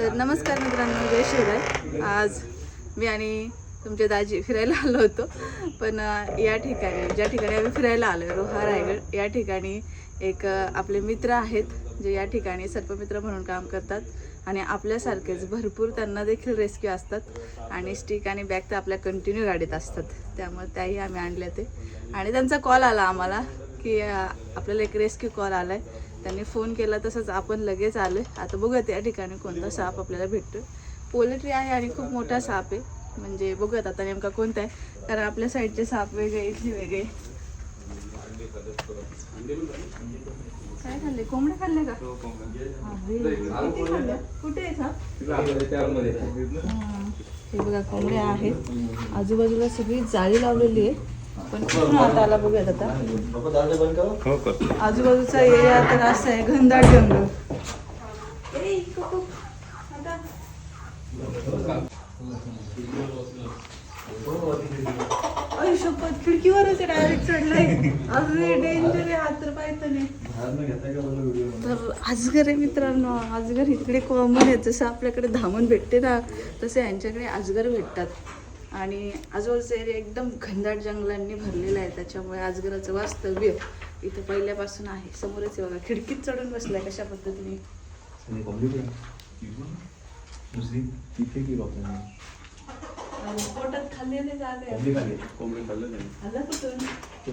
तर नमस्कार मित्रांनो जय शिवराय. आज मी आणि तुमचे दाजी फिरायला आलो होतो. पण या ठिकाणी ज्या ठिकाणी आम्ही फिरायला आलो आहे रोहा रायगड या ठिकाणी एक आपले मित्र आहेत जे या ठिकाणी सर्पमित्र म्हणून काम करतात. आणि आपल्यासारखेच भरपूर त्यांना देखील रेस्क्यू असतात. आणि स्टिक आणि बॅग तर आपल्या कंटिन्यू गाडीत असतात. त्यामुळे त्याही आम्ही आणले ते आणि त्यांचा कॉल आला आम्हाला की आपल्याला एक रेस्क्यू कॉल आला आहे त्यांनी फोन केला तसंच आपण लगेच आलो आता बघूया या ठिकाणी कोणता साप आपल्याला भेटतो पोल्ट्री आहे आणि खूप मोठा साप आहे. म्हणजे बघूयात आता नेमका कोणता आहे. कारण आपल्या साईडचे साप वेगळे इथले वेगळे. काय खाल्ले कोंबड्या खाल्ले का? किती कुठे आहे साप हे बघा कोंबड्या आहेत. आजूबाजूला सगळी जाळी लावलेली आहे. पण आता आला बघूयात आता. हो आजूबाजूचा एरिया तर असं आहे घनदाट जंगल. शपथ खिडकीवरच डायरेक्ट चढलाय. अरे डेंजर आहे हात तर नाही. तर आजगर आहे मित्रांनो आजगर इकडे कॉमन आहे जसं आपल्याकडे धामण भेटते ना तसे यांच्याकडे आजगर भेटतात. आणि आजूबाजूचा एरिया एकदम घनदाट जंगलांनी भरलेला आहे त्याच्यामुळे आजगराचं वास्तव्य इथं पहिल्यापासून आहे. समोरच आहे बघा खिडकीत चढून बसलाय कशा पद्धतीने. पोटात खाल्लेले जागा आहे. कोंबडी खाल्लं. नाही आला कुठून? तो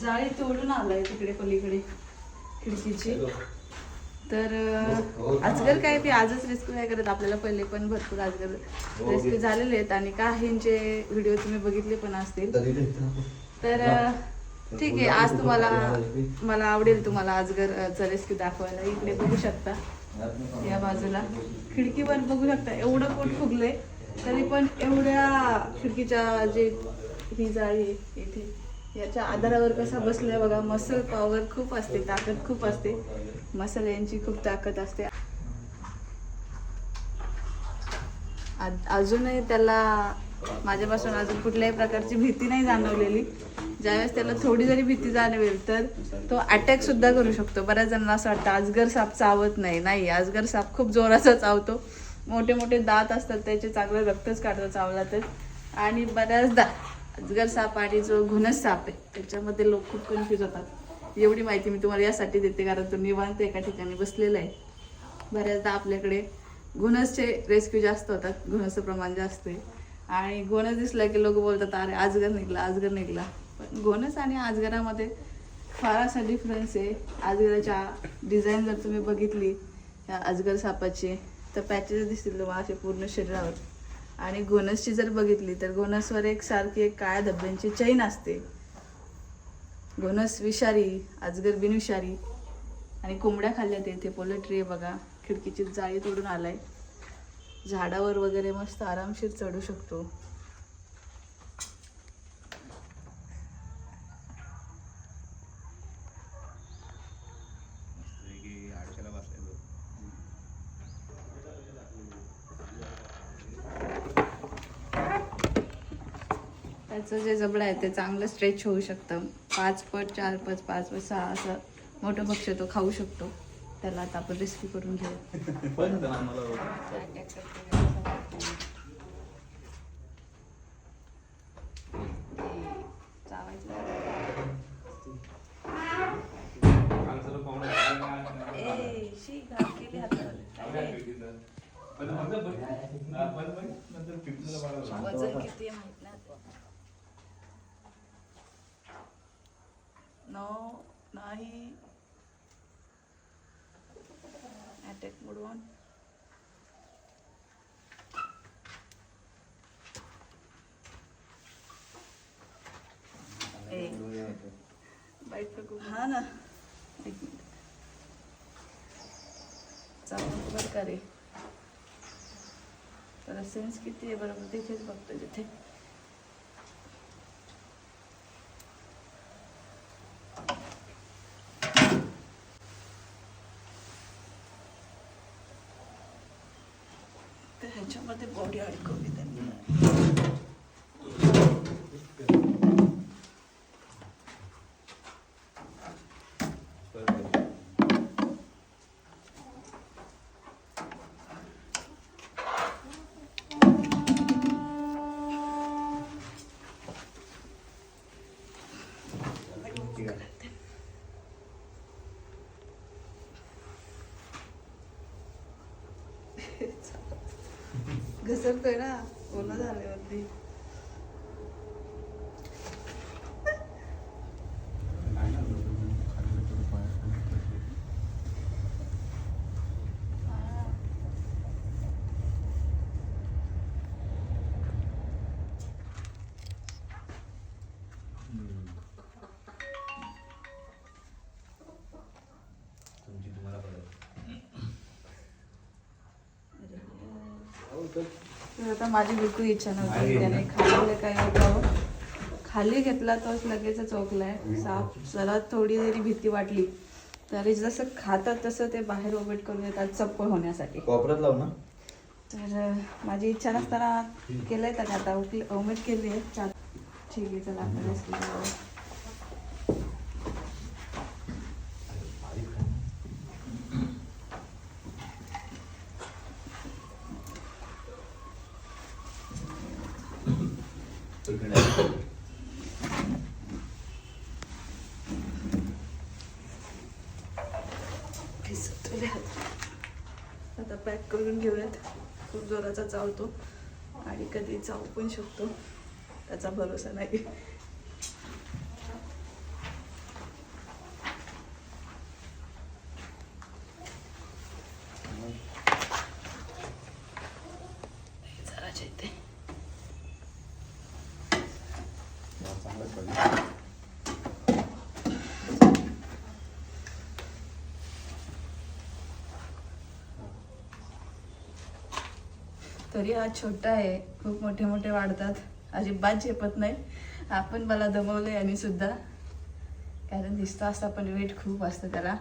जाळी तोडून आलाय तिकडे पलीकडे खिडकीची. तर अं, अजगर काय ते आजच रेस्क्यू नाही करत आपल्याला पहिले पण भरपूर अजगर रेस्क्यू झालेले आहेत आणि काहींचे व्हिडिओ तुम्ही बघितले पण असतील. तर ठीक आहे आज तुम्हाला मला आवडेल तुम्हाला अजगरचा रेस्क्यू दाखवायला. इकडे बघू शकता. या बाजूला. खिडकीवर बघू शकता. एवढं पोट फुगलंय तरी पण एवढ्या खिडकीच्या जे ही जाळी आहे इथे याच्या आधारावर कसा बसलाय बघा मसल पॉवर खूप असते ताकद खूप असते. मसल यांची खूप ताकद असते. अजूनही त्याला माझ्यापासून अजून कुठल्याही प्रकारची भीती नाही जाणवलेली. ज्यावेळेस त्याला थोडी जरी भीती जाणवेल तर तो अटॅक सुद्धा करू शकतो. बऱ्याच जणांना असं वाटतं अजगर साप चावत नाही. नाही अजगर साप खूप जोराचा चावतो. मोठे मोठे दात असतात त्याचे चांगलं रक्तच काढतो चावला तर. आणि बऱ्याचदा अजगर साप आणि जो घुनस साप आहे त्याच्यामध्ये लोक खूप कन्फ्यूज होतात. एवढी माहिती मी तुम्हाला यासाठी देते कारण तो निवांत एका ठिकाणी बसलेला आहे. बऱ्याचदा आपल्याकडे घुणसचे रेस्क्यू जास्त होतात घुणसचं प्रमाण जास्त आहे. आणि घोणस दिसला की लोक बोलतात अरे आजगर निघला आजगर निघला. पण घोणस आणि आजगरामध्ये फार असा डिफरन्स आहे. आजगराच्या डिझाईन जर तुम्ही बघितली त्या अजगर सापाची तर पॅचेस दिसतील तुम्हाला असे पूर्ण शरीरावर. आणि गोनसची जर बघितली तर गोनसवर एक सारखी एक काळ्या धब्ब्यांची चैन असते. गोनस विषारी अजगर बिनविषारी. आणि कोंबड्या खाल्ल्या ते इथे. पोल्ट्री आहे बघा. खिडकीची जाळी तोडून आलाय. झाडावर वगैरे मस्त आरामशीर चढू शकतो. त्याचं जे जबडं आहे ते चांगलं स्ट्रेच होऊ शकतं. पाच पट चार पट पाच पट सहा असं मोठं पक्ष तो खाऊ शकतो. त्याला आता आपण रेस्क्यू करून घेऊ. किती आहे माहीत नो नाही अटॅक मोड वन बाईट पे हा ना। एक मिनिट चालू बरं का रे तर सेन्स किती आहे बरोबर? तिथेच बघतो जिथे तर ह्याच्यामध्ये बॉडी अडकवली De deserto era una de आता माझी बिलकुल इच्छा नव्हती. त्याने खाली काय होतं खाली घेतला तोच लगेच चोकलाय साप जरा थोडी जरी भीती वाटली तरी जसं खातात तसं ते बाहेर ओबेट करून येतात चप्पल होण्यासाठी. कोपऱ्यात लाव ना. तर माझी इच्छा नसताना केलंय त्याने. आता ओमेट केली आहे. ठीक आहे चला rescue करूया. भिजतोय हात. आता पॅक करून घेऊयात खूप जोराचा चावतो. आणि कधी चावू पण शकतो. त्याचा भरोसा नाही जराच्या इथे तरी हा छोटा आहे. खूप मोठे मोठे वाढतात. अजिबात झेपत नाही. आपण मला दमवलंय आणि सुद्धा. कारण दिसतं असतं पण वेट खूप असतं त्याला.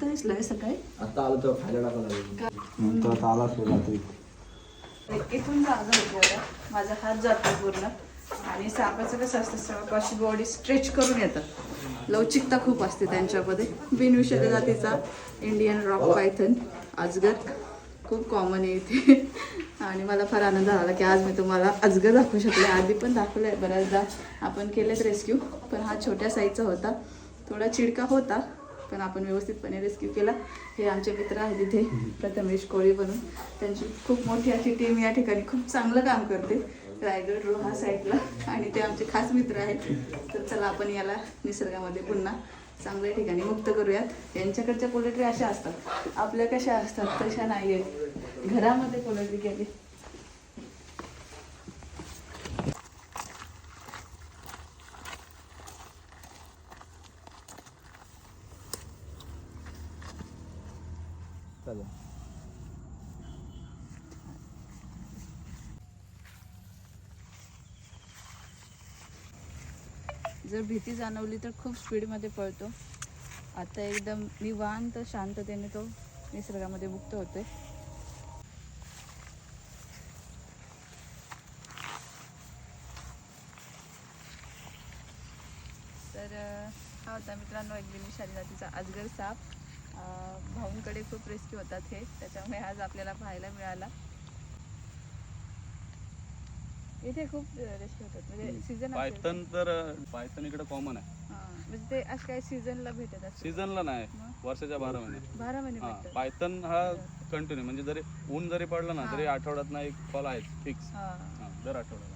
आत्ता दिसलंय सकाळी. आता आलं तर खायला नंतर आता आला असेल रात्री. इथून जागा होती आता माझा हात जातो पूर्ण. आणि सापाचं कसं असतं सापाची बॉडी स्ट्रेच करून येतात लवचिकता खूप असते त्यांच्यामध्ये. बिनविषय जातीचा इंडियन रॉक पायथन अजगर. खूप कॉमन आहे इथे. आणि मला फार आनंद झाला की आज मी तुम्हाला अजगर दाखवू शकले. आधी पण दाखवलं आहे बऱ्याचदा. आपण केलेत रेस्क्यू पण हा छोट्या साईजचा होता. थोडा चिडका होता पण आपण व्यवस्थितपणे रेस्क्यू केला. हे आमचे मित्र आहेत इथे प्रथमेश कोळी बनून त्यांची खूप मोठी अशी टीम या ठिकाणी खूप चांगलं काम करते. रायगड रोहा साईडला आणि ते आमचे खास मित्र आहेत. तर चला आपण याला निसर्गामध्ये पुन्हा चांगल्या ठिकाणी मुक्त करूयात. यांच्याकडच्या पोलेट्री अशा असतात. आपल्या कशा असतात तशा नाही आहेत घरामध्ये पोलेट्री केली. चला. जर भीती जाणवली तर खूप स्पीडमध्ये पळतो. आता एकदम निवांत शांततेने तो निसर्गामध्ये मुक्त होतोय. तर हा होता मित्रांनो एक बिनिशाली जातीचा अजगर साप. भाऊंकडे खूप रेस्क्यू होतात हे. त्याच्यामुळे आज आपल्याला पाहायला मिळाला. इथे खूप रेस्क्यू होतात. म्हणजे सीझन पायथन तर पायथन इकडे कॉमन आहे. म्हणजे ते असं काही सीझनला भेटत सीझनला नाही? वर्षाच्या बारा महिने बारा महिने हा. पायथन हा कंटिन्यू म्हणजे जरी ऊन जरी पडलं ना. तरी आठवड्यात ना एक कॉल आहे फिक्स हा. दर आठवड्यात.